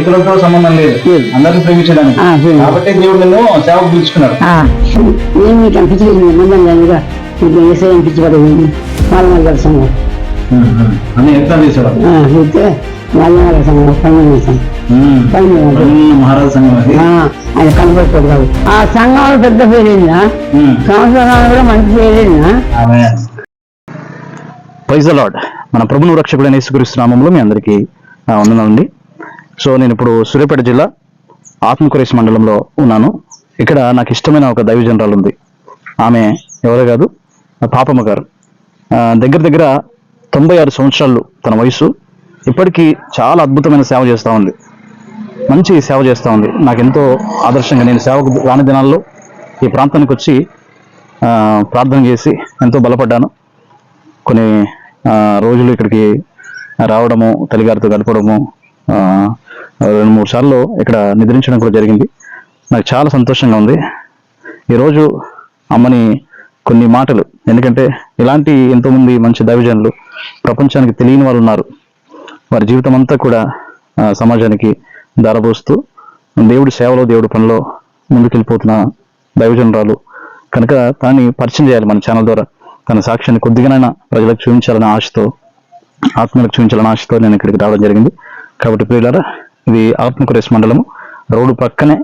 ఏ కులంతో సంబంధం లేదు. అందరిని ప్రేమించడానికి. కాబట్టి దేవుడు నిన్ను సేవకు పిలుచుకున్నాడు. నేను మీకు అనిపించలేదు దానిగా మీకు ఏసై అనిపించబడేది వాళ్ళ అని ఎట్లా చేశాడు ఆ, అయితే వాళ్ళ పని చేశాం పని మహారాజు సంఘం ఆయన ఆ సంఘంలో పెద్ద. సంవత్సరాలు కూడా మంచి ప్రైజ్ మన ప్రభును రక్షకుడైన యేసుక్రీస్తు నామంలో మీ అందరికీ ఆ, వందనాలండి. సో నేను ఇప్పుడు సూర్యాపేట జిల్లా ఆత్మకురేష్ మండలంలో ఉన్నాను. ఇక్కడ నాకు ఇష్టమైన ఒక దైవ జనరాలు ఉంది. ఆమె ఎవరో కాదు పాపమ్మ గారు. దగ్గర దగ్గర తొంభై ఆరు సంవత్సరాలు తన వయసు ఇప్పటికీ చాలా అద్భుతమైన సేవ చేస్తూ ఉంది. మంచి సేవ చేస్తూ ఉంది. నాకు ఎంతో ఆదర్శంగా నేను సేవకు రాని దినాల్లో ఈ ప్రాంతానికి వచ్చి ప్రార్థన చేసి ఎంతో బలపడ్డాను. కొన్ని రోజులు ఇక్కడికి రావడము తల్లిగారితో గడపడము రెండు మూడు సార్లు ఇక్కడ నిద్రించడం కూడా జరిగింది. నాకు చాలా సంతోషంగా ఉంది. ఈరోజు అమ్మని కొన్ని మాటలు ఎందుకంటే ఇలాంటి ఎంతోమంది మంచి దైవజనులు ప్రపంచానికి తెలియని వాళ్ళు ఉన్నారు. వారి జీవితం అంతా కూడా సమాజానికి ధారపోస్తూ దేవుడి సేవలో దేవుడి పనిలో ముందుకెళ్ళిపోతున్న దైవజనరాలు. కనుక దాన్ని పరిచయం చేయాలి మన ఛానల్ ద్వారా. తన సాక్ష్యాన్ని కొద్దిగానైనా ప్రజలకు చూపించాలనే ఆశతో ఆత్మలకు చూపించాలనే ఆశతో నేను ఇక్కడికి రావడం జరిగింది. కాబట్టి ప్రియులారా ఇది ఆత్మకురేష్ మండలము. రోడ్డు పక్కనే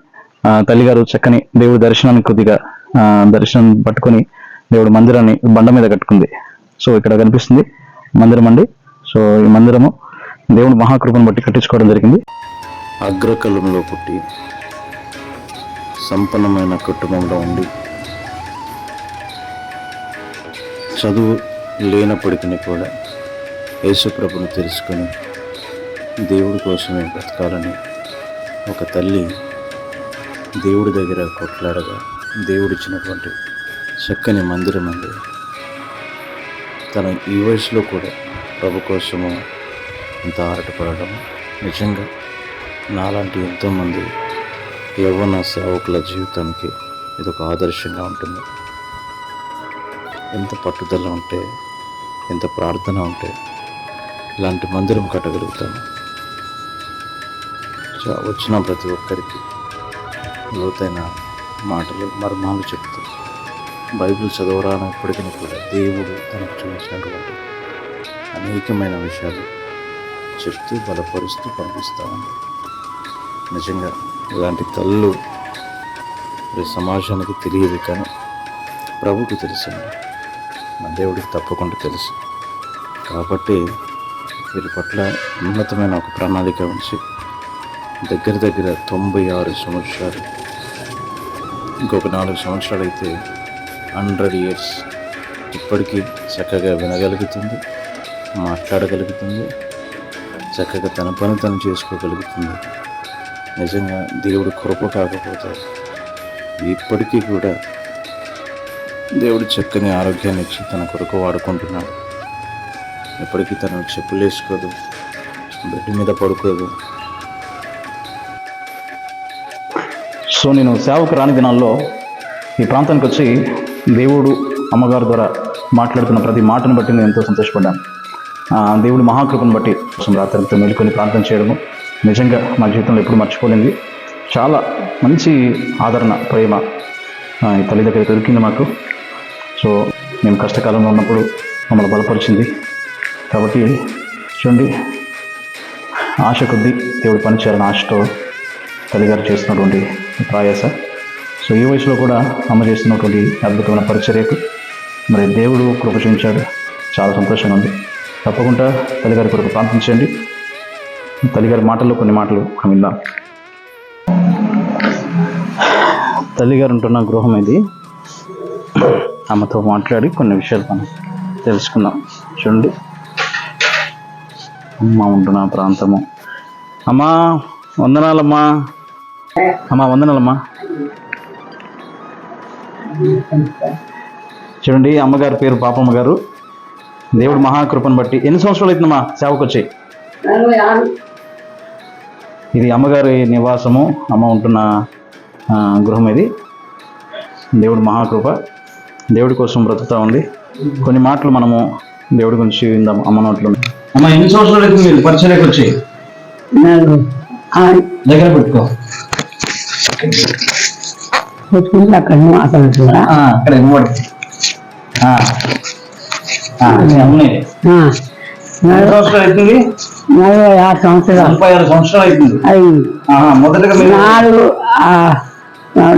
తల్లిగారు చక్కని దేవుడి దర్శనానికి కొద్దిగా దర్శనం పట్టుకొని దేవుడి మందిరాన్ని బండ మీద కట్టుకుంది. సో ఇక్కడ కనిపిస్తుంది మందిరం అండి. సో ఈ మందిరము దేవుడి మహాకృపను బట్టి కట్టించుకోవడం జరిగింది. అగ్రకలంలో పుట్టి సంపన్నమైన కుటుంబంలో ఉండి చదువు లేనప్పటికీ కూడా యేసుప్రభుని తెలుసుకొని దేవుడి కోసమే బ్రతకాలని ఒక తల్లి దేవుడి దగ్గర కొట్లాడగా దేవుడిచ్చినటువంటి చక్కని మందిరం అండి. తన ఈ వయసులో కూడా ప్రభు కోసము ఇంత ఆరాటపడడం నిజంగా నాలాంటి ఎంతోమంది యవ్వన సేవకుల జీవితానికి ఇది ఒక ఆదర్శంగా ఉంటుంది. ఎంత పట్టుదల ఉంటే ఎంత ప్రార్థన ఉంటే ఇలాంటి మందిరం కట్టగలుగుతాను వచ్చిన ప్రతి ఒక్కరికి లోతైన మాటలు మర్మాలు చెప్తూ బైబిల్ చదవరానప్పటికీ కూడా దేవుడు తనకు చూపించినటువంటి అనేకమైన విషయాలు చెప్తూ బలపరుస్తూ పంపిస్తామని నిజంగా ఇలాంటి తల్లు సమాజానికి తెలియదు కానీ ప్రభుకి తెలుసండి మన దేవుడికి తప్పకుండా తెలుసు. కాబట్టి వీరి పట్ల ఉన్నతమైన ఒక ప్రణాళిక ఉంచి దగ్గర దగ్గర తొంభై ఆరు సంవత్సరాలు. ఇంకొక నాలుగు సంవత్సరాలు అయితే హండ్రెడ్ ఇయర్స్ ఇప్పటికీ చక్కగా వినగలుగుతుంది మాట్లాడగలుగుతుంది చక్కగా తన పని తను చేసుకోగలుగుతుంది. నిజంగా దేవుడు కృప కాకపోతే ఇప్పటికీ కూడా దేవుడు చక్కని ఆరోగ్యాన్ని ఇచ్చి తన కొరకు వాడుకుంటున్నాడు. ఎప్పటికీ తను చెప్పులు వేసుకోదు బెడ్ మీద పడుకోదు సో నేను సేవకు రాని దినాల్లో ఈ ప్రాంతానికి వచ్చి దేవుడు అమ్మగారి ద్వారా మాట్లాడుతున్న ప్రతి మాటను బట్టి నేను ఎంతో సంతోషపడ్డాను. దేవుడి మహాకృపను బట్టి కోసం రాత్రితో మేలుకొని ప్రార్థన చేయడము నిజంగా మా జీవితంలో ఎప్పుడు మర్చిపోలేంది చాలా మంచి ఆదరణ ప్రేమ ఈ తల్లి దగ్గర దొరికింది మాకు. సో మేము కష్టకాలంలో ఉన్నప్పుడు మమ్మల్ని బలపరిచింది. కాబట్టి చూడండి ఆశ కొద్దీ దేవుడు పనిచేయాలని ఆశతో తల్లిగారు చేస్తున్నటువంటి ప్రయాస సో ఈ వయసులో కూడా అమ్మ చేస్తున్నటువంటి అద్భుతమైన పరిచర్యకు మరి దేవుడు కృప చూపించాడు. చాలా సంతోషంగా ఉంది. తప్పకుండా తల్లిగారి కొరకు ప్రార్థించండి తల్లిగారి మాటల్లో కొన్ని మాటలు మనం విందాం. తల్లిగారు ఉంటున్న గృహం ఇది. ఆమెతో మాట్లాడి కొన్ని విషయాలు మనం తెలుసుకుందాం. చూడండి. అమ్మ ఉంటున్న ప్రాంతము. అమ్మా వందనాలమ్మా. అమ్మా వందనాలమ్మా. చూడండి అమ్మగారి పేరు పాపమ్మ గారు. దేవుడు మహాకృపను బట్టి ఎన్ని సంవత్సరాలు అవుతుందమ్మా సేవకు వచ్చి ఇది అమ్మగారి నివాసము. అమ్మ ఉంటున్న గృహం ఇది. దేవుడు మహాకృప. దేవుడి కోసం బ్రతుకుతా ఉంది. కొన్ని మాటలు మనము దేవుడి గురించి విందాం అమ్మ నోట్లో. అమ్మ ఎన్ని సంవత్సరాలు అవుతుంది మీరు? పరిచయకు వచ్చి? దగ్గర పెట్టుకో. పెట్టుకుంటే అక్కడ అక్కడ ఎన్ని సంవత్సరాలు అవుతుంది? నలభై ఆరు సంవత్సరాలు. ముప్పై ఆరు సంవత్సరాలు అవుతుంది. అయింది. ఆహా, మొదటగా మీరు నాలుగు ఆ,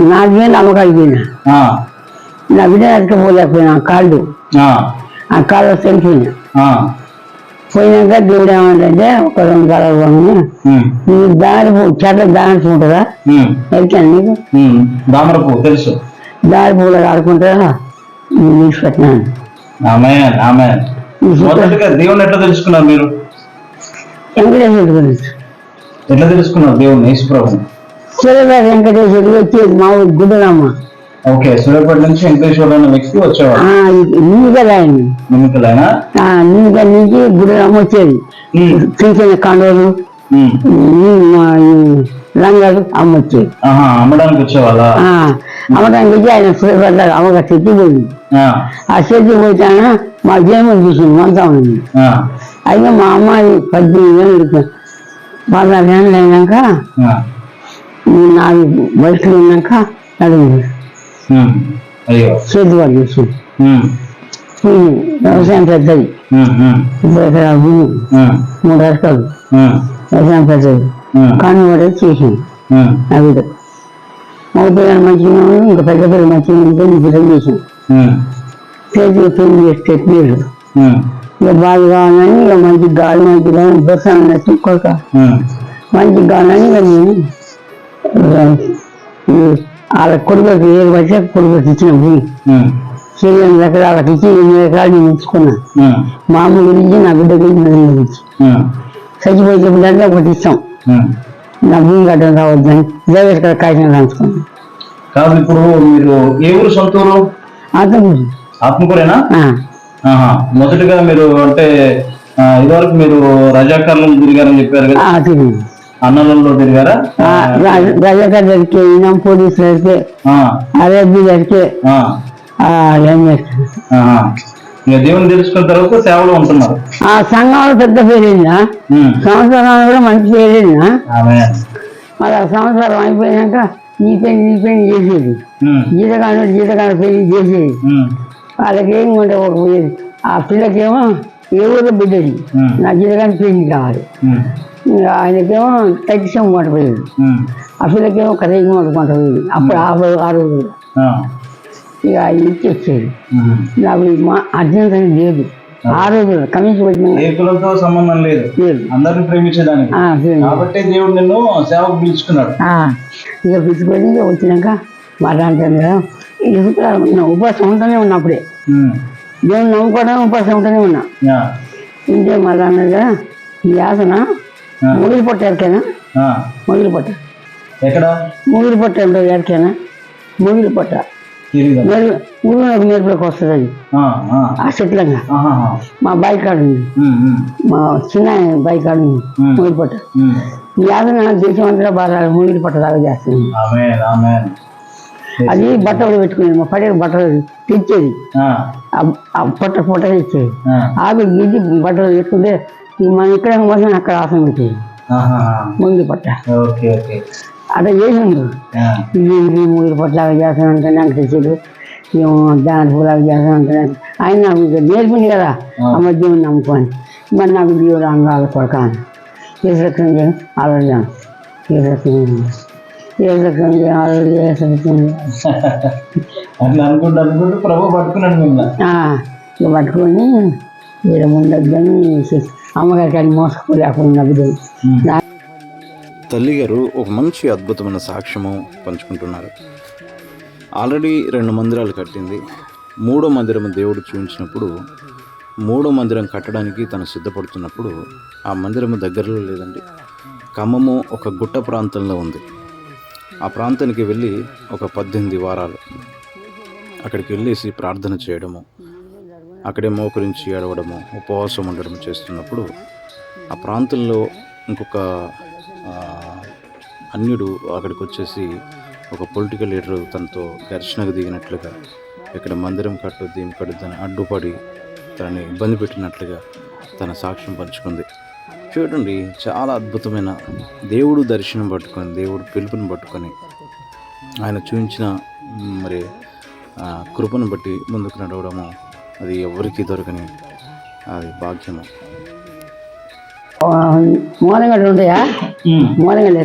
నాలుగు వేలు అమ్మకాలు పోయినా. ఆ, నా బిడ్డ ఎత్తుకపోలేకపోయినా కాళ్ళు. ఆ, కాళ్ళు చనిపోయినా పోయినాక దేవుడు ఏమంటే ఒక రెండు కాలాలు నీకు దారి చెట్ల దారి ఉంటుందా ఎరికాను నీకు? ఉమ్, దామర పువ్వు తెలుసు. దారి పూలు ఆడుకుంటారా నేను తీసుకొచ్చినాను ఆమె ఆమె. ఈ చిత్రం మొదటగా దేవుని ఎట్లా తెలుసుకున్నారు మీరు? వెంకటేశ్వరుడు గురించి ఎట్లా తెలుసుకున్నారు దేవుని వెంకటేశ్వరుడు వచ్చేది మా ఊరు గుడ్డలమ్మ. ఓకే సూర్యాపేట నుంచి వెంకటేశ్వర అనే వ్యక్తి వచ్చేవాడు. నుంచి వచ్చేది. కండోలు. ఉమ్, ఈ మా ఈ లంగాలు అమ్మ వచ్చేది. ఆహా అమ్మడానికి వచ్చేవాళ్ళ? ఆ, అమ్మడానికి వచ్చి ఆయన సురేపడ్డ అమ్మగా చెట్టు పోయింది. ఆ, చెట్టు పోయినా మా జీవనం చూసింది మంతా ఉంది. అయితే మా అమ్మాయి పద్దెనిమిది ఏళ్ళు పదహారు ఏళ్ళు అయినాక నాలుగు వయసులో ఉన్నాక చేతి వాళ్ళు భూమి వ్యవసాయం పెద్దది. భూమి. ఉమ్, మూడు ఉమ్, వ్యవసాయం పెద్దది. కానీ కూడా చేసింది నా బిడ్డ. మగ పిల్లలు మంచిగా ఇంకా పెద్ద పిల్లలు మంచిగా ఉంటే చేసింది చేతికి పెళ్ళి చేస్తే ఉమ్, ఇక బాగా కావాలని ఇక మంచి గాలి మంచి బస్సాను నచ్చి కొడుక మంచి కావాలని ఇక నేను వాళ్ళ కొడుకుకి ఏడు వచ్చే కొడుకుకి ఇచ్చిన భూమి. Hmm. ఉమ్, చెల్లెని ఎకరాలకు ఇచ్చి ఎనిమిది ఎకరాలు నేను ఉమ్, మా అమ్మ గురించి నా బిడ్డ గురించి నా బిడ్డ గురించి ఒకటి ఇస్తాం. నా భూమి గడ్డం రావద్దని దేవేశ్వర కాగితం రాసుకున్నాను కాదు ఇప్పుడు మీరు ఏ ఊరు సొంత ఊరు? అర్థం ఆత్మకూరేనా? ఆహా మొదటగా మీరు అంటే ఇదివరకు మీరు రజాకారులు తిరిగారని చెప్పారు కదా. అన్నలలో తిరిగారా? దగ్గరికి ఇనాం పోలీసులు దగ్గరికి దేవుని తెలుసుకున్న తర్వాత సేవలో ఉంటున్నారు. ఆ సంఘంలో పెద్ద పేరైందా ఉమ్, సంవత్సరాలు కూడా మంచి ఆమె. మరి ఆ సంవత్సరం అయిపోయినాక నీ పెళ్ళి నీ పెళ్ళి చేసేది. ఉమ్, జీతకాను జీతకాను పెళ్ళి చేసేది. వాళ్ళకి ఏం ఉంటే ఒక ఆ పిల్లకేమో ఏ ఊరు బిడ్డది నా జీతకాని పెళ్ళి కావాలి ఆయనకేమో తగ్గిసం మాట పోయేది. పిల్లకేమో కరేగి మాట కొంట పోయేది. అప్పుడు ఆ రో- ఆ రోజు. ఇక ఆయన ఇచ్చి వచ్చేది. నాకు మా అర్జెంట్ అని లేదు. ఆ. రోజు కమిషన్ వచ్చిన సంబంధం లేదు. అందరిని ప్రేమించడానికి. కాబట్టి దేవుడు నిన్ను సేవకు పిలుచుకున్నాడు. ఇక పిచ్చుకొని ఇక వచ్చినాక మాట్లాడుతాను కదా ఉపాసం ఉంటూనే ఉన్నా అప్పుడే. ఉమ్, దేవుని నమ్ముకోవడం ఉపాసం ఉంటూనే ఉన్నా. ఇంకే మళ్ళా అన్నది ఆ, ముగిలి పొట్ట ఎరికేనా. ముగిలి పొట్ట. ఎక్కడ? ముగిలి పొట్ట ఉంటుంది ఎరికేనా? ముగిలి పొట్ట. మెరుగు ఊరిలోకి మెరుపులోకి వస్తుంది అది ఆ, చెట్లంగా. మా బైక్ కాడ ఉంది. మా చిన్న బైక్ కాడ ఉంది. ముగిలి పొట్ట. ఆసన దేశం అంతా బాగా ముగిలి పొట్ట దాకా చేస్తుంది. అది బట్టలు పెట్టుకునేది. మా పడే బట్టలు తెచ్చేది. ఆ, పొట్ట పొట్ట తెచ్చేది ఆ. ఆకు గిద్ది బట్టలు పెట్టుకుంటే మనం ఇక్కడ మొత్తం అక్కడ ఆసనం పెట్టేది. ముగిలి పొట్ట. అట్లా చేసిండు ఇది ముగిలి పొట్టలాగా చేస్తానంటే నాకు తెచ్చాడు ఏమో దాని పూలాగా చేస్తానంటే ఆయన నాకు నేర్పింది కదా. ఆ. మధ్య నమ్ముకొని. మరి నాకు దేవుడు అంగాలు కొడకాను చేయాలి ఆలోచన ఏ రకం అట్లా అనుకుంటూ అనుకుంటూ ప్రభు పట్టుకున్నాడు మిమ్మల్ని. పట్టుకొని వీళ్ళ ముందని అమ్మగారికి అది. నా తల్లిగారు ఒక మంచి అద్భుతమైన సాక్ష్యము పంచుకుంటున్నారు. ఆల్రెడీ రెండు మందిరాలు కట్టింది. మూడో మందిరం దేవుడు చూపించినప్పుడు మూడో మందిరం కట్టడానికి తను సిద్ధపడుతున్నప్పుడు ఆ మందిరము దగ్గరలో లేదండి. ఖమ్మము ఒక గుట్ట ప్రాంతంలో ఉంది. ఆ ప్రాంతానికి వెళ్ళి ఒక పద్దెనిమిది వారాలు. అక్కడికి వెళ్ళేసి ప్రార్థన చేయడము అక్కడే మోకరించి ఏడవడము ఉపవాసం ఉండడం చేస్తున్నప్పుడు ఆ ప్రాంతంలో ఇంకొక అన్యుడు అక్కడికి వచ్చేసి ఒక పొలిటికల్ లీడర్ తనతో ఘర్షణకు దిగినట్లుగా ఇక్కడ మందిరం కట్టొద్ది ఏం కట్టు అడ్డుపడి తనని ఇబ్బంది పెట్టినట్లుగా తన సాక్ష్యం పంచుకుంది. చూడండి చాలా అద్భుతమైన దేవుడు దర్శనం పట్టుకొని దేవుడు పిలుపుని పట్టుకొని ఆయన చూపించిన మరి ఆ, కృపను బట్టి ముందుకు నడవడము అది ఎవరికి దొరకని అది భాగ్యము. మూలంగడ్డ ఉంటాయా? మూలంగడ్డ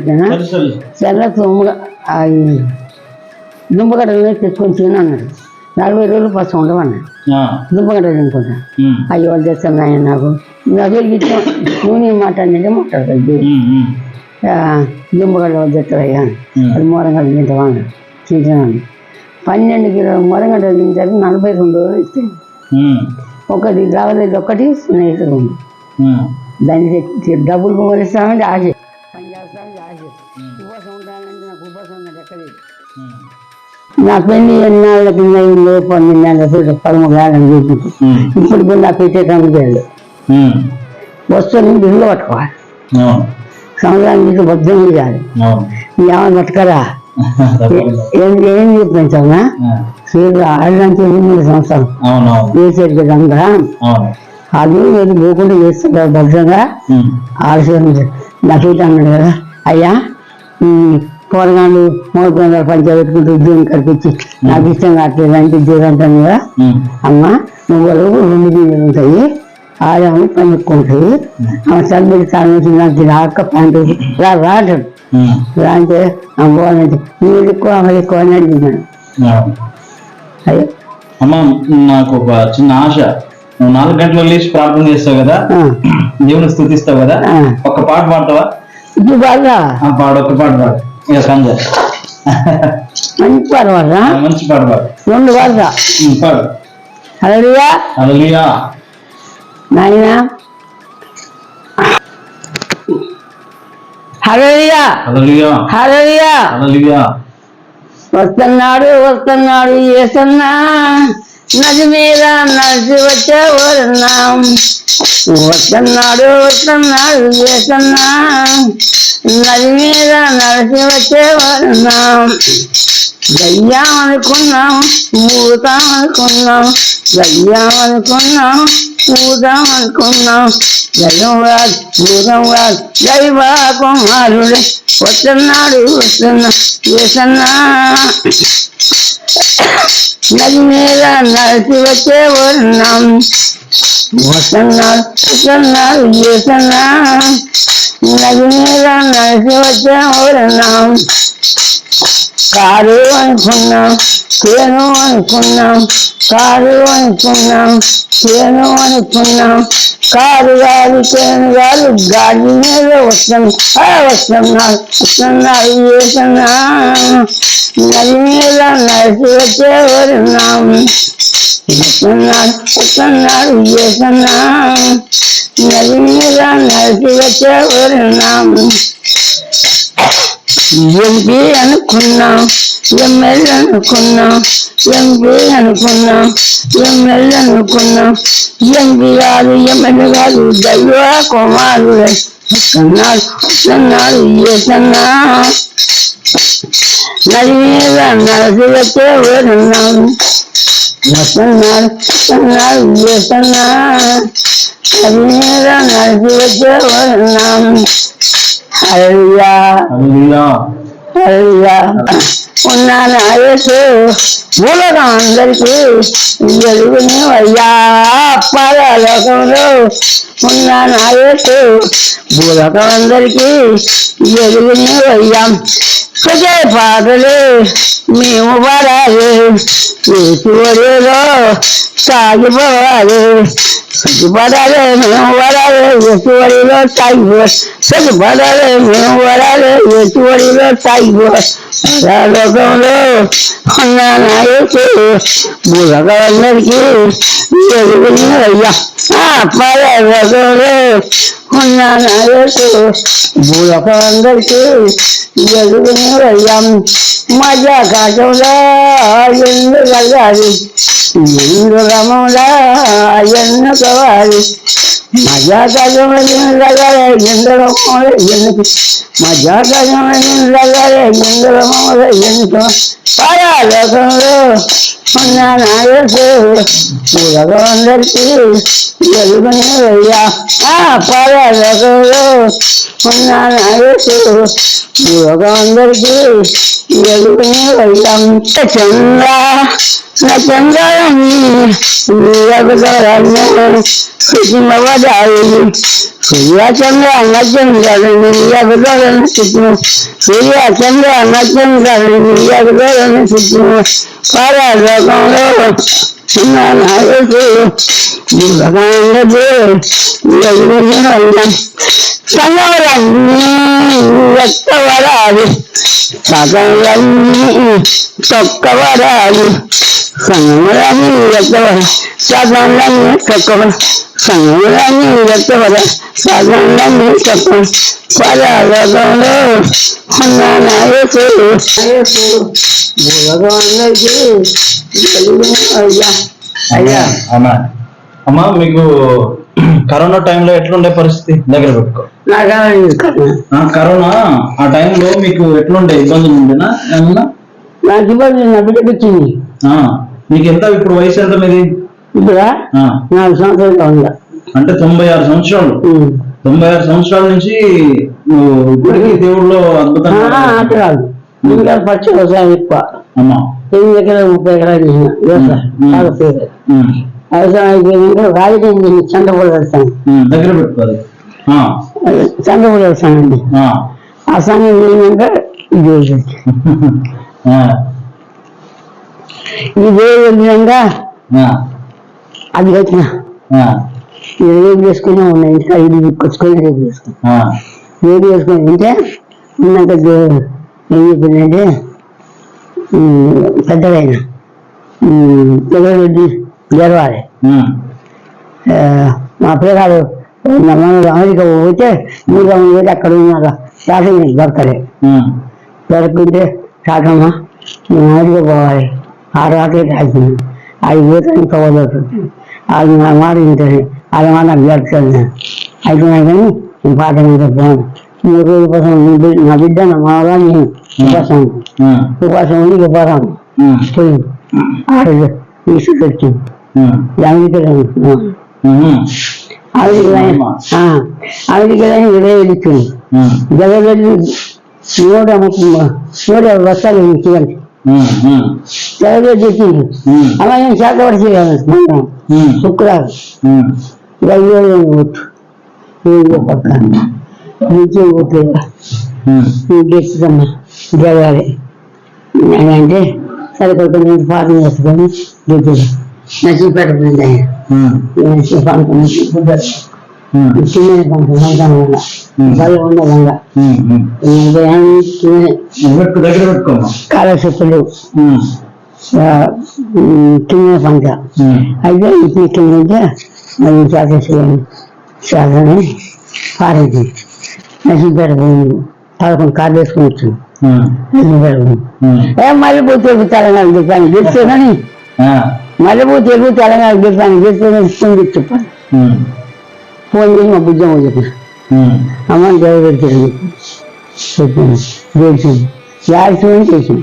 సొమ్ముగా అవి దుంపగడ్డలు తెచ్చుకొని తిని అన్నాడు. నలభై రోజులు పసు ఉండమన్నాడు. దుంపగడ్డ తినుకుంటా. అయ్యి వాళ్ళు తెస్తాను ఆయన నాకు. ఇష్టం నూనె మాట్లాడినంటే మాట్లాడతాడు దుంపగడ్డ వాళ్ళు తెస్తారయ్యా అది మూలంగడ్డ తింటావా? అన్నాడు తింటున్నాను. పన్నెండు కిలో మూలంగడ్డ తింటారు నలభై రెండు ఇస్తాను ఒకటి రావలేదు ఒకటి స్నేహితులు ఉంది దాన్ని తెచ్చి డబ్బులు కుమరిస్తామంటే ఆశ. పని చేస్తామంటే ఆశ. ఉపవాసం నాకు ఉపవాసం ఉన్నది ఎక్కడ? నా పెళ్ళి ఎన్నాళ్ళ కింద పన్నెండు నెలల పదమూడు ఏళ్ళని చూపించు. ఇప్పుడు నా పెట్టే కంపెనీలు వస్తువుని బిల్లు పట్టుకోవాలి సంవత్సరానికి బద్దం చేయాలి ఏమని పట్టుకరా? ఏం ఏం చూపించామా సీట్లు ఆడడానికి ఎన్ని మూడు సంవత్సరాలు అవునవును. చేసేది అవును. అది నేను పోకుండా చేస్తున్నారు భద్రంగా? ఆలస్యం నాకు ఇటు అన్నాడు కదా. అయ్యా పోరగాళ్ళు మూడు వందల పంచాయతీ పెట్టుకుంటూ ఉద్యోగం కల్పించి నాకు ఇష్టం కావట్లేదు అంటే ఉద్యోగం అంటాను కదా అమ్మ నువ్వు రెండు ఉంటాయి. ఆడేమో పనుక్కుంటాయి ఆమె చదివి కారణం నాకు రాక ప్యాంటు రా రా అంటాడు రా అంటే పోవాలంటే మీరు ఎక్కువ ఆమె ఎక్కువ అని అడిగినాను అయ్యో. అమ్మ నాకు ఒక చిన్న ఆశ. నువ్వు నాలుగు గంటలకు లేచి ప్రార్థన చేస్తావు కదా? దేవుని స్థుతిస్తావు కదా. ఒక పాట పాడతావా? ఇది బాగా ఆ, పాడు ఒక పాట పాడు. ఇక సంజయ్. మంచి పర్వాలా మంచి పాట పాడు. రెండు ఉమ్, పాడు. అలలియా అలలియా నాయన హరలియా హరలియా వస్తున్నాడు వస్తున్నాడు ఏసన్నా. నది మీద నడిచి వచ్చేవరున్నాం వస్తున్నాడు వస్తున్నాడు ఏసన్నా. నది మీద నడిచి వచ్చేవరున్నాం దయ్యాం అనుకున్నాం మూతాం అనుకున్నాం అనుకున్నాం. మూతాం అనుకున్నాం దయ్యం భూతం రాదు దైవ కుమారుడే వస్తున్నాడు వస్తున్నా వేసన్నా నది మీద నడిచి వచ్చే ఉన్నాం. వస్తున్నాడు వస్తున్నాడు వేసన్నా నది మీద నడిచి వచ్చే ఉన్నాం. కారు అనుకున్నాం చేను అనుకున్నాం కారు అనుకున్నాం చేను అనుకున్నాం కారు గాలి చేను గాలి గాలి మీద వస్తాం ఆ వస్తున్నాడు వస్తున్నాడు చేస్తున్నా నది మీద నడిచి వచ్చేవరున్నాం వస్తున్నాడు వస్తున్నాడు చేస్తున్నా నది మీద నడిచి వచ్చేవరున్నాం ఎంపీ అనుకున్నాం ఎమ్మెల్యే అనుకున్నాం ఎంపీ అనుకున్నాం ఎమ్మెల్యే అనుకున్నాం ఎంపీ కాదు ఎమ్మెల్యే కాదు దైవ కుమారుడు వస్తున్నాడు వస్తున్నాడు చేస్తున్నా నది మీద నడిచి వచ్చే ఊరున్నాం వస్తున్నాడు వస్తున్నాడు నది మీద వచ్చే హల్లెలూయా అలలియా అయ్యా ఉన్నాను యేసు భూలోకం అందరికీ ఎదుగుని అయ్యా పరలోకంలో ఉన్నాను యేసు భూలోకం అందరికీ ఎదుగుని అయ్యా ప్రజే పాటలు మేము పడాలి ఏసువరిలో సాగిపోవాలి సగ్గుపడాలి మేము పడాలి ఏసువరిలో సాగిపో సగ్గుపడాలి మేము పడాలి ఏసువరిలో సాగిపో పరలోకంలో లోకంలో యేసు భూలోకందరికీ ఎదుగుని అయ్యా పరలోకంలో లోకంలో యేసు భూలోకందరికీ ఎదుగుని అయ్యా మజా కాటంలో ఎందు కలగాలి ఎందు రమంలో ఎన్ను కావాలి మజా కాటంలో కలగాలి ఎందు రమంలో ఎన్నుకు మజా కాటంలో కలగాలి ఎందు రమంలో ఎన్నుకు పరలోకంలో ఉన్న నాయకు అందరికీ వెలుగునే వెయ్యా ఆ పరలోకంలో ఉన్న నాయకు అందరికీ వెలుగునే వెయ్యాం Natangaza mimi niliyakutarajia kisima wadai Niliyatanga anachemzali niliyakutola na kisima Niliyatanga anachemzali niliyakutola na kisima Paradokongolo Sinanayokulu Nivakangabulu Niliyakutanga Sangaranni Yattavarali Sakanganni Tokkavarali తొక్కవ ఉన్న అయ్యా. అయ్యా అమ్మా. అమ్మా మీకు కరోనా టైంలో ఎట్లుండే పరిస్థితి? దగ్గర పెట్టుకో. కరోనా ఆ టైంలో మీకు ఎట్లుండే? ఇబ్బందులు ఉండేనా? ఏమన్నా? నాకు ఇబ్బంది నా బిడ్డకి వచ్చింది. మీకు ఎంత ఇప్పుడు వయసు ఎంత మీది ఇప్పుడు నాలుగు సంవత్సరాలు ఉందా అంటే తొంభై ఆరు సంవత్సరాలు. తొంభై ఆరు సంవత్సరాల నుంచి ఇప్పటికీ దేవుడిలో అద్భుతంగా పచ్చి వ్యవసాయం ఎక్కువ. ఎనిమిది ఎకరాలు ముప్పై ఎకరాలు చేసిన. వ్యవసాయం. వ్యవసాయం అయిపోయినాక రాజకీయం చేసి చంద్రపూడి వ్యవసాయం. దగ్గర పెట్టుకోవాలి. చంద్రపూడి వ్యవసాయం అండి. ఆ, సమయం ఇది. ఆ, ఇది ఆ, అది వచ్చిన రేపు చేసుకునే ఉన్నాయి ఇంకా ఇది తీసుకొచ్చుకొని రేపు చేసుకుని ఆ, రేపు చేసుకొని తింటే ఉన్నాక ఏం చెప్పిందంటే అయినా పెద్దరెడ్డి ఆ, మా పిల్లగాడు అమెరికా పోతే వందలు పోతే అక్కడ ఉన్నాక శాతం దొరకలే. దొరకుంటే శాతమ్మా నేను అమెరికా పోవాలి. ఆ రాత్రి కాల్చింది అది పోతే ఇంకా వదలుతుంది అది నా మాట వింటుంది అది మాట నాకు జరుగుతుంది అయితే నాకు కానీ నేను పాట మీద పోను మూడు రోజుల కోసం నా బిడ్డ- నా బిడ్డ నా మామగా నేను ఉపాసం ఉమ్, ఉపాసం ఉండి ఇక పోతాను ఉమ్, పోయి ఆరు తీసుకొచ్చింది ఉమ్, అమెరికాలో ఉంటున్నాను ఉమ్, అమెరికా అమెరికాలో ఇరవై ఇచ్చింది ఉమ్, జగన్ నూట ముప్పై నూట యాభై బస్తాలు ఇచ్చింది ఉమ్, ఉమ్, జగన్ తెచ్చింది ఉమ్, అలా నేను శాతపడి ఉమ్, శుక్రవారం ఉమ్, రైలు పోతు పక్క నుంచి పోతే ఉమ్, గెలుస్తుందమ్మా జరగాలి అని అంటే సరే కొంచెం నేను పాఠం చేసుకొని గెలిచింది. నచ్చిపేట పోయింది ఆయన నచ్చి పండుకుని చిన్న ఉండదంగా పెట్టుకోమ్మా కాలశక్తులు కింద పంట అయితే ఇప్పుడు కింద ఉంటే మరి శాతం శాతని పారేది నచ్చిపేట పోయింది పదకొండు కార్డు వేసుకుని వచ్చింది ఉమ్, నచ్చిపేట పోయింది ఏ మల్లెపూ తెలుగు తెలంగాణ కానీ ఆ, మల్లెపూ తెలుగు తెలంగాణ ఫోన్ చేసి చెప్పాను ఫోన్ చేసి మా బుజ్జమ్మ చెప్పాను అమ్మ దేవ పెట్టాను చెప్పాను గెలిచింది యాక్సిడెంట్ చేసింది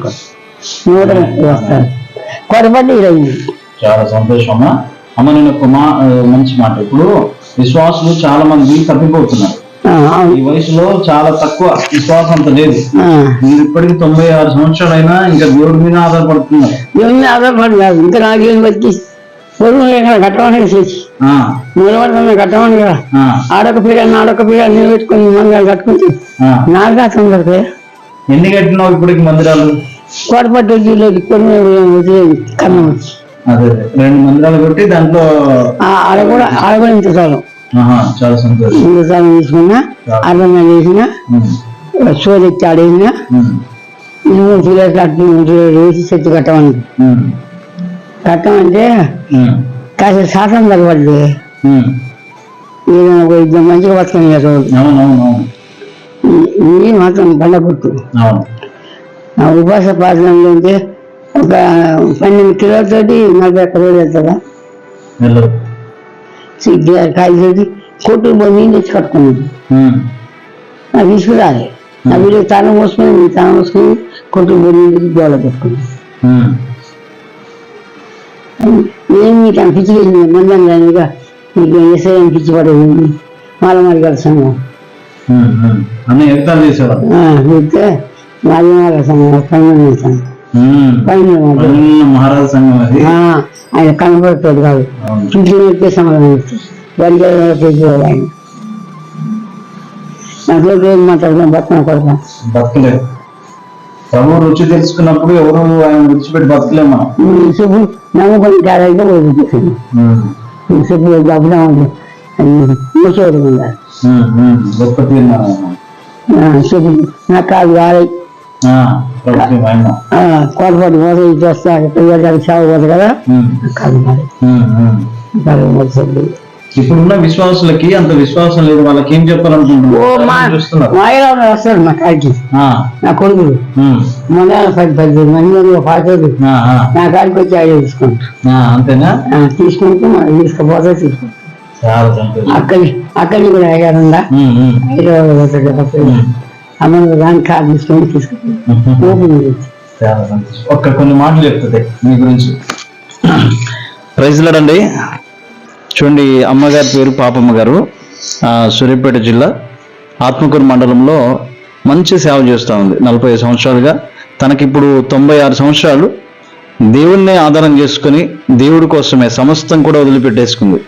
నూట వస్తారు కొరపట్టి ఇరవై చాలా సంతోషం అమ్మా అమ్మ నేను ఒక మా మంచి మాట ఇప్పుడు విశ్వాసులు చాలా మంది తప్పిపోతున్నారు ఈ వయసులో చాలా తక్కువ విశ్వాసం అంత లేదు మీరు ఇప్పటికి తొంభై ఆరు సంవత్సరాలైనా ఇంకా దేవుడి మీద ఆధారపడుతున్నారు ఇవన్నీ ఆధారపడి కాదు ఇంకా నాకేం వచ్చి పొరుగు ఎక్కడ మూలవర్తమే కట్టమని కదా. ఆడొక పీడ నాడొక పీడ నిలబెట్టుకొని మంగళ కట్టుకుంటే ఆ. నాగా తొందరగా ఎన్ని కట్టినావు ఇప్పటికి మందిరాలు? కోటపట్టి వదిలేదు కొన్ని అదే. రెండు మందిరాలు కొట్టి దాంట్లో ఆ- ఆడ కూడా ఆడ కూడా ఇంత చాలు. ఆహా, చాలా సంతోషం. ఇంత తీసుకున్నా అర్థం వేసిన ఉమ్, సోది ఎత్తి ఆడేసిన అట్టు వేసి చెట్టు కట్టమని. కట్టమంటే ఉమ్, కాస్త శాతం తగ్గబడి ఉమ్. నేను ఒక ఇద్దరు మంచిగా బతకని కదా అవును అవును అవును ఇది మాత్రం ఆ ఉపాస పాత్రలో ఉంటే ఒక పన్నెండు కిలోలతోటి నలభై ఒక్క రోజులు వెళ్తుందా వెళ్ళదు కాయతోటి కొట్టు పోయి నీళ్ళు తెచ్చి కట్టుకున్నాను. నాకు తీసుకురాలి. నా వీళ్ళు తాను మోసుకొని తాను మోసుకొని కొట్టు పోయి నీళ్ళు గోడ పెట్టుకున్నాను. ఉమ్, ఏం మీకు అనిపించలేదు మందం లేనిగా మీకు ఎస్ఐ అనిపించి పడేది? మాల మరి కలిసాము ఉమ్, ఉమ్. అన్న ఎగతాలు చేసేవాడు చూస్తే మాది మాల సంఘం పైన ఉమ్. పైన మహారాజ సంఘం ఆయన కనబడతాడు కాదు. నొక్కే సమాధానం ఇస్తాడు వాళ్ళు ఆయన. నాకు రోజు కొడతాం బతకలేదు ప్రభు రుచి తెలుసుకున్నప్పుడు ఎవరు ఆయన విడిచిపెట్టి బతకలేము మనం. డబ్బులు ఉంది ఉన్నారు. గొప్ప కాదు కోటపాటి పిల్లలకి సాగు పోదు కదా. మరి ఇప్పుడున్న విశ్వాసులకి అంత విశ్వాసం లేదు. వాళ్ళకి ఏం చెప్పాలనుకుంటున్నారు? వస్తాడు మా కాడికి. ఆ, నా కొడుకులు మొన్న పది మంది నా కాడికి వచ్చి ఐడియా తీసుకుంటారు అంతేనా? తీసుకుంటూ తీసుకుపోతే అక్కడి అక్కడి కూడా ఉందా ఉమ్, హైదరాబాద్ పోతాడు. అమ్మ దాని కార్డు తీసుకొని ఒక్క కొన్ని మాటలు చెప్తుంది మీ గురించి. ప్రైజ్లాడండి చూడండి అమ్మగారి పేరు పాపమ్మ గారు సూర్యాపేట జిల్లా ఆత్మకూరు మండలంలో మంచి సేవ చేస్తూ ఉంది. నలభై సంవత్సరాలుగా. తనకిప్పుడు తొంభై ఆరు సంవత్సరాలు. దేవుణ్ణి ఆధారం చేసుకుని దేవుడి కోసమే సమస్తం కూడా వదిలిపెట్టేసుకుంది.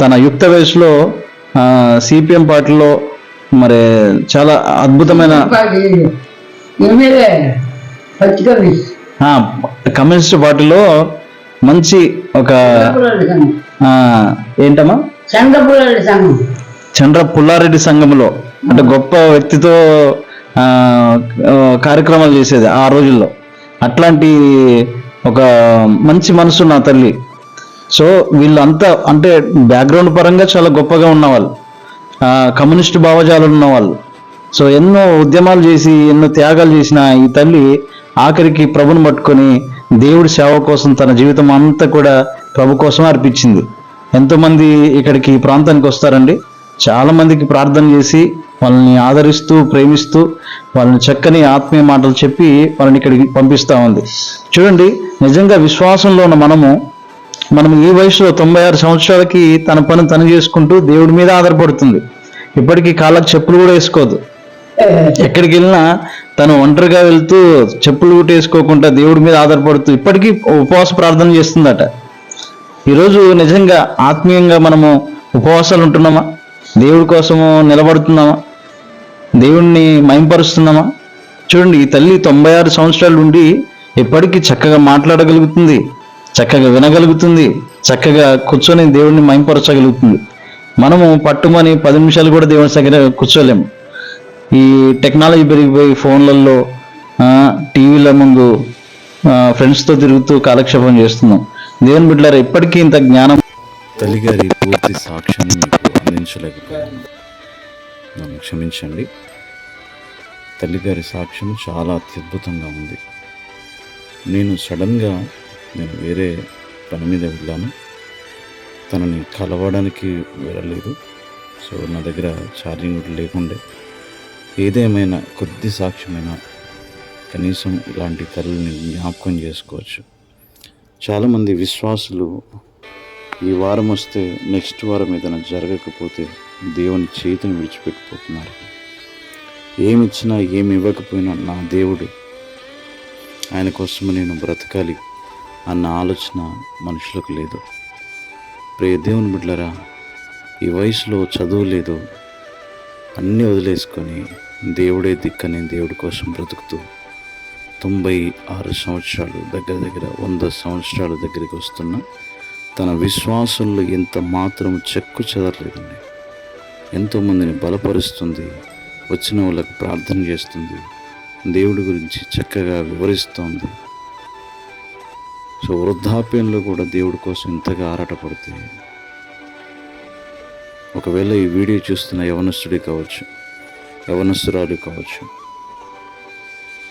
తన యుక్త వయసులో సిపిఎం పార్టీలో మరి చాలా అద్భుతమైన కమ్యూనిస్ట్ పార్టీలో మంచి ఒక ఏంటమ్మా? సంఘం. చంద్ర పుల్లారెడ్డి సంఘంలో. అంటే గొప్ప వ్యక్తితో కార్యక్రమాలు చేసేది ఆ రోజుల్లో. అట్లాంటి ఒక మంచి మనసు నా తల్లి. సో వీళ్ళంతా అంటే బ్యాక్గ్రౌండ్ పరంగా చాలా గొప్పగా ఉన్నవాళ్ళు. కమ్యూనిస్ట్ భావజాలు ఉన్నవాళ్ళు. సో ఎన్నో ఉద్యమాలు చేసి ఎన్నో త్యాగాలు చేసిన ఈ తల్లి ఆఖరికి ప్రభుని పట్టుకొని దేవుడి సేవ కోసం తన జీవితం అంతా కూడా ప్రభు కోసం అర్పించింది. ఎంతోమంది ఇక్కడికి ఈ ప్రాంతానికి వస్తారండి. చాలా మందికి ప్రార్థన చేసి వాళ్ళని ఆదరిస్తూ ప్రేమిస్తూ వాళ్ళని చక్కని ఆత్మీయ మాటలు చెప్పి వాళ్ళని ఇక్కడికి పంపిస్తూ ఉంది. చూడండి నిజంగా విశ్వాసంలో ఉన్న మనము మనం ఈ వయసులో తొంభై ఆరు సంవత్సరాలకి తన పని తను చేసుకుంటూ దేవుడి మీద ఆధారపడుతుంది. ఇప్పటికీ కాళ్ళకు చెప్పులు కూడా వేసుకోదు. ఎక్కడికి వెళ్ళినా తను ఒంటరిగా వెళ్తూ చెప్పులు కూడా వేసుకోకుండా దేవుడి మీద ఆధారపడుతూ ఇప్పటికీ ఉపవాస ప్రార్థన చేస్తుందట. ఈరోజు నిజంగా ఆత్మీయంగా మనము ఉపవాసాలు ఉంటున్నామా? దేవుడి కోసము నిలబడుతున్నామా? దేవుణ్ణి మయంపరుస్తున్నామా చూడండి ఈ తల్లి తొంభై ఆరు సంవత్సరాలు ఉండి ఇప్పటికీ చక్కగా మాట్లాడగలుగుతుంది చక్కగా వినగలుగుతుంది చక్కగా కూర్చొని దేవుణ్ణి మయంపరచగలుగుతుంది మనము పట్టుమని పది నిమిషాలు కూడా దేవుని దగ్గర కూర్చోలేము. ఈ టెక్నాలజీ పెరిగిపోయి ఫోన్లలో టీవీల ముందు ఫ్రెండ్స్తో తిరుగుతూ కాలక్షేపం చేస్తున్నాం. దేవుని బిడ్డలారా ఇప్పటికీ ఇంత జ్ఞానం తల్లిగారి పూర్తి సాక్ష్యాన్ని మీకు అందించలేకపోయాను. నన్ను క్షమించండి. తల్లిగారి సాక్ష్యం చాలా అత్యద్భుతంగా ఉంది. నేను సడన్గా నేను వేరే పని మీద వెళ్ళాను. తనని కలవడానికి వెళ్ళలేదు. సో నా దగ్గర ఛార్జింగ్ కూడా లేకుండే. ఏదేమైనా కొద్ది సాక్ష్యమైనా కనీసం ఇలాంటి తల్లిని జ్ఞాపకం చేసుకోవచ్చు. చాలామంది విశ్వాసులు ఈ వారం వస్తే నెక్స్ట్ వారం ఏదైనా జరగకపోతే దేవుని చేతిని విడిచిపెట్టిపోతున్నారు. ఏమి ఇచ్చినా ఏమి ఇవ్వకపోయినా నా దేవుడు ఆయన కోసం నేను బ్రతకాలి అన్న ఆలోచన మనుషులకు లేదు. ప్రియ దేవుని బిడ్డలరా ఈ వయసులో చదువు లేదు. అన్నీ వదిలేసుకొని దేవుడే దిక్కని దేవుడి కోసం బ్రతుకుతూ తొంభై ఆరు సంవత్సరాలు దగ్గర దగ్గర వంద సంవత్సరాల దగ్గరికి వస్తున్న తన విశ్వాసంలో ఎంత మాత్రం చెక్కు చెదరలేదండి. ఎంతోమందిని బలపరుస్తుంది వచ్చిన వాళ్ళకి ప్రార్థన చేస్తుంది దేవుడి గురించి చక్కగా వివరిస్తోంది. సో వృద్ధాప్యంలో కూడా దేవుడి కోసం ఇంతగా ఆరాటపడితే ఒకవేళ ఈ వీడియో చూస్తున్న యవనస్తుడి కావచ్చు యవనస్తురాలు కావచ్చు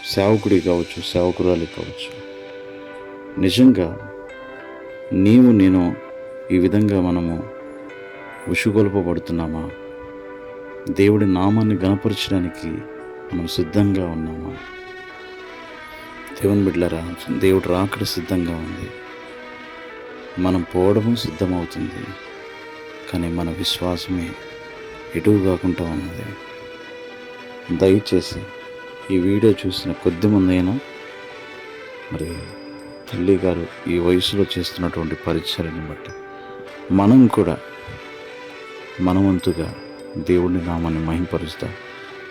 సేవకుడి కావచ్చు సేవకురాలి కావచ్చు. నిజంగా నీవు నేను ఈ విధంగా మనము ఉషుగొల్పబడుతున్నామా దేవుడి నామాన్ని గణపరచడానికి మనం సిద్ధంగా ఉన్నామా? దేవుని బిడ్డలరా దేవుడు రాకడ సిద్ధంగా ఉంది. మనం పోవడము సిద్ధమవుతుంది. కానీ మన విశ్వాసమే ఎటువు కాకుండా ఉన్నది. దయచేసి ఈ వీడియో చూసిన కొద్ది ముందైనా మరి తల్లి గారు ఈ వయసులో చేస్తున్నటువంటి పరిచర్ని బట్టి మనం కూడా మనవంతుగా దేవుడిని నామాన్ని మహింపరుస్తాం.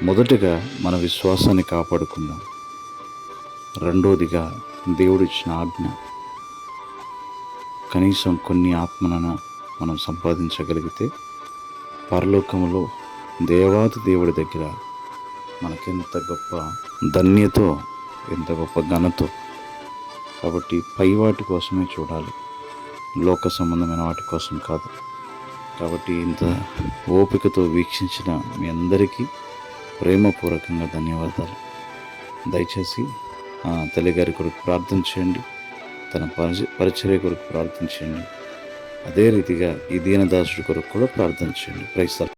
మొదటగా మన విశ్వాసాన్ని కాపాడుకుందాం. రెండోదిగా దేవుడిచ్చిన ఆజ్ఞ. కనీసం కొన్ని ఆత్మలను మనం సంపాదించగలిగితే పరలోకంలో దేవాది దేవుడి దగ్గర మనకెంత గొప్ప ధన్యతో ఎంత గొప్ప ఘనతో. కాబట్టి పై వాటి కోసమే చూడాలి. లోక సంబంధమైన వాటి కోసం కాదు. కాబట్టి ఇంత ఓపికతో వీక్షించిన మీ అందరికీ ప్రేమపూర్వకంగా ధన్యవాదాలు. దయచేసి ఆ తల్లిగారి కొరకు ప్రార్థన చేయండి. తన పరిచ పరిచర్య కొరకు ప్రార్థన చేయండి. అదే రీతిగా ఈ దీనదాసుడి కొరకు కూడా ప్రార్థన చేయండి. ప్రైస్తారు